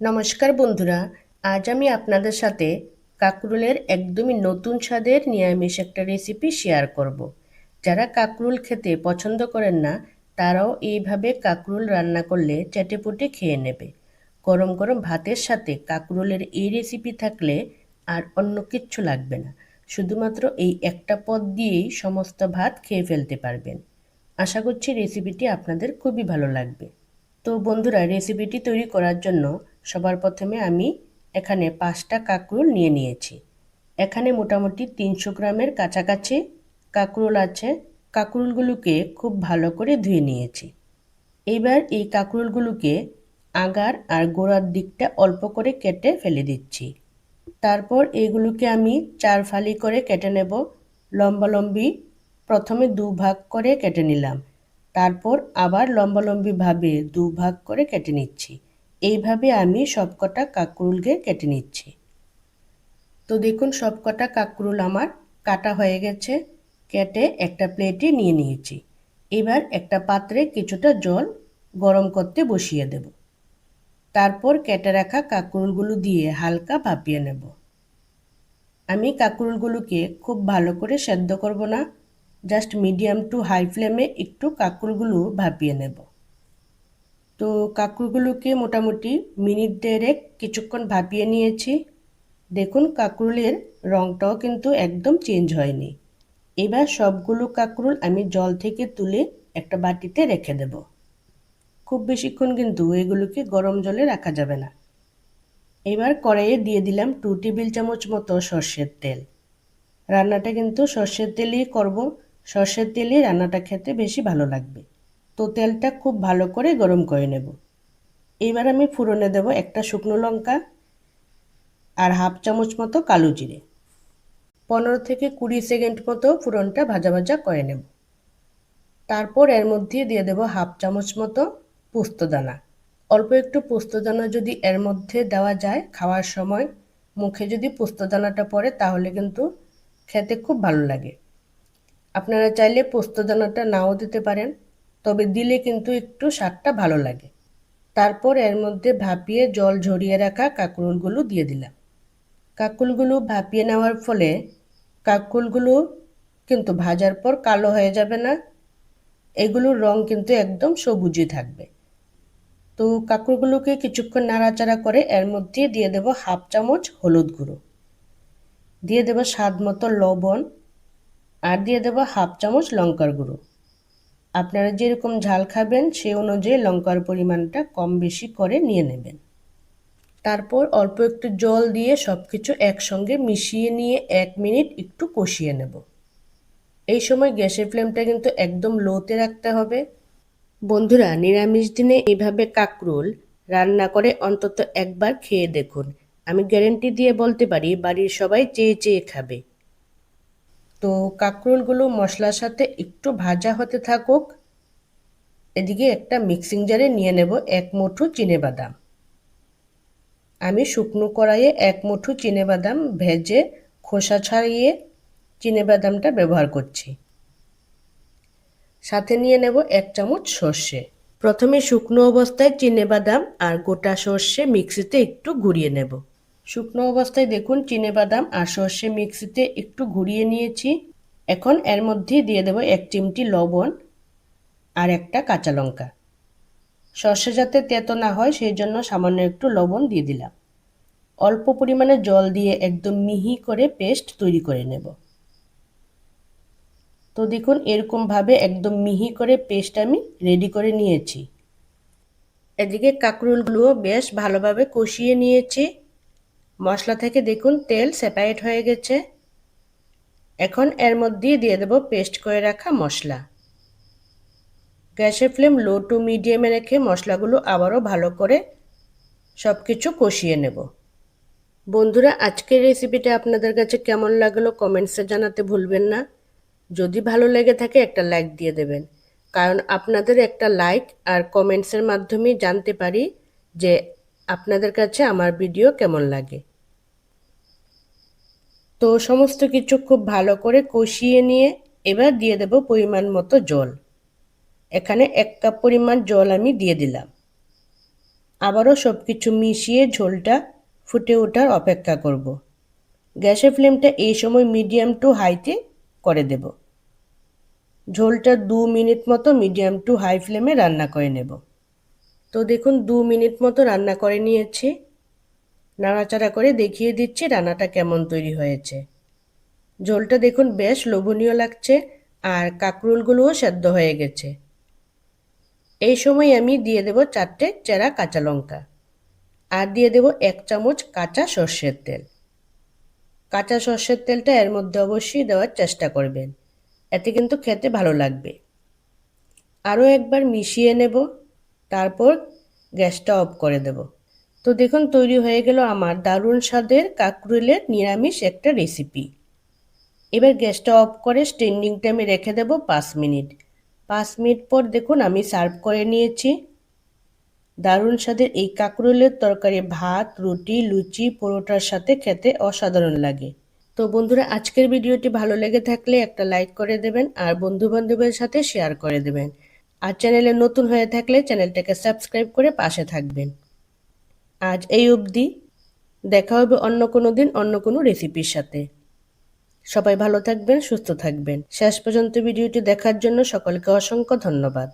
নমস্কার বন্ধুরা, আজ আমি আপনাদের সাথে কাকরুলের একদমই নতুন স্বাদের নিরামিষ একটা রেসিপি শেয়ার করব। যারা কাকরুল খেতে পছন্দ করেন না, তারাও এইভাবে কাকরুল রান্না করলে চেটেপুটে খেয়ে নেবে। গরম গরম ভাতের সাথে কাকরুলের এই রেসিপি থাকলে আর অন্য কিচ্ছু লাগবে না। শুধুমাত্র এই একটা পদ দিয়েই সমস্ত ভাত খেয়ে ফেলতে পারবেন। আশা করছি রেসিপিটি আপনাদের খুবই ভালো লাগবে। তো বন্ধুরা রেসিপিটি তৈরি করার জন্য সবার প্রথমে আমি এখানে পাঁচটা কাঁকরোল নিয়ে নিয়েছি। এখানে মোটামুটি তিনশো গ্রামের কাছাকাছি কাঁকরোল আছে। কাঁকরোলগুলোকে খুব ভালো করে ধুয়ে নিয়েছি। এবার এই কাঁকরোলগুলোকে আগার আর গোড়ার দিকটা অল্প করে কেটে ফেলে দিচ্ছি। তারপর এইগুলোকে আমি চার ফালি করে কেটে নেব। লম্বালম্বি প্রথমে দু ভাগ করে কেটে নিলাম। তারপর আবার লম্বালম্বিভাবে দু ভাগ করে কেটে নিচ্ছি। এইভাবে আমি সবকটা কাকরুলকে কেটে নিচ্ছি। তো দেখুন, সবকটা কাকরুল আমার কাটা হয়ে গেছে, কেটে একটা প্লেটে নিয়ে নিয়েছি। এবার একটা পাত্রে কিছুটা জল গরম করতে বসিয়ে দেব। তারপর কেটে রাখা কাকরুলগুলো দিয়ে হালকা ভাপিয়ে নেব। আমি কাকরুলগুলোকে খুব ভালো করে সেদ্ধ করব না, জাস্ট মিডিয়াম টু হাই ফ্লেমে একটু কাকরুলগুলো ভাপিয়ে নেব। তো কাঁকরুলগুলোকে মোটামুটি মিনিট দেড়েক কিছুক্ষণ ভাপিয়ে নিয়েছি। দেখুন কাঁকরুলের রঙটাও কিন্তু একদম চেঞ্জ হয়নি। এবার সবগুলো কাঁকরুল আমি জল থেকে তুলে একটা বাটিতে রেখে দেব। খুব বেশিক্ষণ কিন্তু এগুলোকে গরম জলে রাখা যাবে না। এবার কড়াইয়ে দিয়ে দিলাম টু টেবিল চামচ মতো সর্ষের তেল। রান্নাটা কিন্তু সর্ষের তেলেই করব। সর্ষের তেলেই রান্নাটা খেতে বেশি ভালো লাগবে। তো তেলটা খুব ভালো করে গরম করে নেব। এবার আমি ফুরনে দেব একটা শুকনো লঙ্কা আর হাফ চামচ মতো কালো জিরে। পনেরো থেকে কুড়ি সেকেন্ড মতো ফুরনটা ভাজা ভাজা করে নেব। তারপর এর মধ্যে দিয়ে দেব হাফ চামচ মতো পোস্তদানা। অল্প একটু পোস্তদানা যদি এর মধ্যে দেওয়া যায় খাওয়ার সময়, মুখে যদি পোস্তদানাটা পড়ে তাহলে কিন্তু খেতে খুব ভালো লাগে। আপনারা চাইলে পোস্তদানাটা নাও দিতে পারেন। তবে দিলে কিন্তু একটু স্বাদটা ভালো লাগে। তারপর এর মধ্যে ভাপিয়ে জল ঝরিয়ে রাখা কাকুলগুলো দিয়ে দিলাম। কাকুলগুলো ভাপিয়ে নেওয়ার ফলে কাকুলগুলো কিন্তু ভাজার পর কালো হয়ে যাবে না। এগুলোর রং কিন্তু একদম সবুজই থাকবে। তো কাকুরগুলোকে কিছুক্ষণ নাড়াচাড়া করে এর মধ্যে দিয়ে দেব হাফ চামচ হলুদ গুঁড়ো। দিয়ে দেব স্বাদ মতো লবণ আর দিয়ে দেব হাফ চামচ লঙ্কার গুঁড়ো। আপনারা যেরকম ঝাল খাবেন, সে অনুযায়ী লঙ্কার পরিমাণটা কম বেশি করে নিয়ে নেবেন। তারপর অল্প একটু জল দিয়ে সব কিছু একসঙ্গে মিশিয়ে নিয়ে এক মিনিট একটু কষিয়ে নেব। এই সময় গ্যাসের ফ্লেমটা কিন্তু একদম লোতে রাখতে হবে। বন্ধুরা, নিরামিষ দিনে এইভাবে কাকরোল রান্না করে অন্তত একবার খেয়ে দেখুন। আমি গ্যারেন্টি দিয়ে বলতে পারি, বাড়ির সবাই চেয়ে চেয়ে খাবে। তো কাঁকরোলগুলো মশলার সাথে একটু ভাজা হতে থাকুক। এদিকে একটা মিক্সিং জারে নিয়ে নেব এক মুঠো বাদাম। আমি শুকনো কড়াইয়ে এক মুঠো বাদাম ভেজে খোসা ছাড়িয়ে বাদামটা ব্যবহার করছি। সাথে নিয়ে নেব এক চামচ সর্ষে। প্রথমে শুকনো অবস্থায় বাদাম আর গোটা সর্ষে মিক্সিতে একটু ঘুরিয়ে নেব। শুকনো অবস্থায় দেখুন, চিনে বাদাম আর সর্ষে মিক্সিতে একটু ঘুরিয়ে নিয়েছি। এখন এর মধ্যে দিয়ে দেব এক চিমটি লবণ আর একটা কাঁচা লঙ্কা। সর্ষে যাতে তেতো না হয়, সেই জন্য সামান্য একটু লবণ দিয়ে দিলাম। অল্প পরিমাণে জল দিয়ে একদম মিহি করে পেস্ট তৈরি করে নেব। তো দেখুন এরকমভাবে একদম মিহি করে পেস্ট আমি রেডি করে নিয়েছি। এদিকে কাঁকরুলগুলো বেশ ভালোভাবে কষিয়ে নিয়েছি। মশলা থেকে দেখুন, তেল সেপারেট হয়ে গেছে। এখন এর মধ্যে দিয়ে দেব পেস্ট করে রাখা মশলা। গ্যাসের ফ্লেম লো টু মিডিয়ামে রেখে মশলাগুলো আবারও ভালো করে সব কিছু কষিয়ে নেব। বন্ধুরা, আজকের রেসিপিটা আপনাদের কাছে কেমন লাগল কমেন্টসে জানাতে ভুলবেন না। যদি ভালো লেগে থাকে, একটা লাইক দিয়ে দেবেন। কারণ আপনাদের একটা লাইক আর কমেন্টসের মাধ্যমে জানতে পারি যে আপনাদের কাছে আমার ভিডিও কেমন লাগে। তো সমস্ত কিছু খুব ভালো করে কষিয়ে নিয়ে এবার দিয়ে দেব পরিমাণ মতো জল। এখানে এক কাপ পরিমাণ জল আমি দিয়ে দিলাম। আবারও সব কিছু মিশিয়ে ঝোলটা ফুটে ওঠার অপেক্ষা করব। গ্যাসের ফ্লেমটা এই সময় মিডিয়াম টু হাইতে করে দেব। ঝোলটা দু মিনিট মতো মিডিয়াম টু হাই ফ্লেমে রান্না করে নেব। তো দেখুন, দু মিনিট মতো রান্না করে নিয়েছি। নাড়াচাড়া করে দেখিয়ে দিচ্ছি রান্নাটা কেমন তৈরি হয়েছে। ঝোলটা দেখুন বেশ লোভনীয় লাগছে আর কাঁকরুলগুলোও সেদ্ধ হয়ে গেছে। এই সময় আমি দিয়ে দেব চারটে চেরা কাঁচা লঙ্কা আর দিয়ে দেব এক চামচ কাঁচা সর্ষের তেল। কাঁচা সর্ষের তেলটা এর মধ্যে অবশ্যই দেওয়ার চেষ্টা করবেন, এতে কিন্তু খেতে ভালো লাগবে। আরও একবার মিশিয়ে নেব, তারপর গ্যাসটা অফ করে দেব। তো দেখুন, তৈরি হয়ে গেল আমার দারুণ স্বাদের কাকরুলের নিরামিষ একটা রেসিপি এবার গ্যাসটা অফ করে স্ট্যান্ডিং টাইমে রেখে দেব পাঁচ মিনিট। পাঁচ মিনিট পর দেখুন, আমি সার্ভ করে নিয়েছি। দারুণ স্বাদের এই কাকরুলের তরকারি ভাত, রুটি, লুচি, পরোটার সাথে খেতে অসাধারণ লাগে। তো বন্ধুরা, আজকের ভিডিওটি ভালো লেগে থাকলে একটা লাইক করে দেবেন আর বন্ধু বান্ধবের সাথে শেয়ার করে দেবেন। আর চ্যানেলে নতুন হয়ে থাকলে চ্যানেলটাকে সাবস্ক্রাইব করে পাশে থাকবেন। আজ এই অবধি দেখা হবে অন্য কোনো দিন, অন্য কোনো রেসিপির সাথে। সবাই ভালো থাকবেন, সুস্থ থাকবেন। শেষ পর্যন্ত ভিডিওটি দেখার জন্য সকলকে অসংখ্য ধন্যবাদ।